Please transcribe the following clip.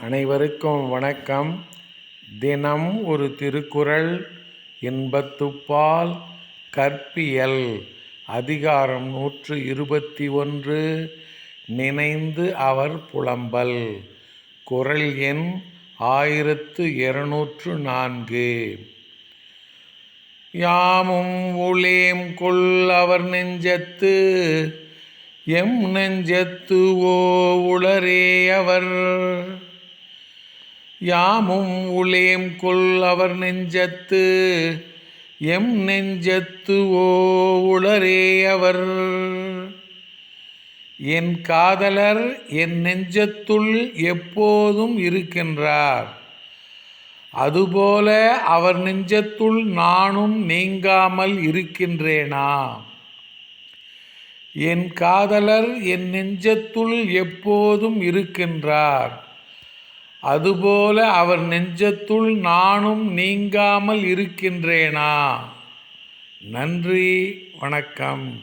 அனைவருக்கும் வணக்கம். தினம் ஒரு திருக்குறள் இன்பத்துப்பால் கற்பியல். அதிகாரம் நூற்று இருபத்தி ஒன்று. நினைந்து அவர் புலம்பல். குறள் எண் ஆயிரத்து இருநூற்று நான்கு. யாமும் உளேம் கொள் அவர் நெஞ்சத்து. எம் நெஞ்சத்து ஓ உளரே அவர். யாமும் உளேம் கொள் அவர் நெஞ்சத்து எம் நெஞ்சத்து ஓ உளரே அவர். என் காதலர் என் நெஞ்சத்துள் எப்போதும் இருக்கின்றார். அதுபோல அவர் நெஞ்சத்துள் நானும் நீங்காமல் இருக்கின்றேனா? என் காதலர் என் நெஞ்சத்துள் எப்போதும் இருக்கின்றார். அதுபோல அவர் நெஞ்சத்துள் நானும் நீங்காமல் இருக்கின்றேனா? நன்றி வணக்கம்.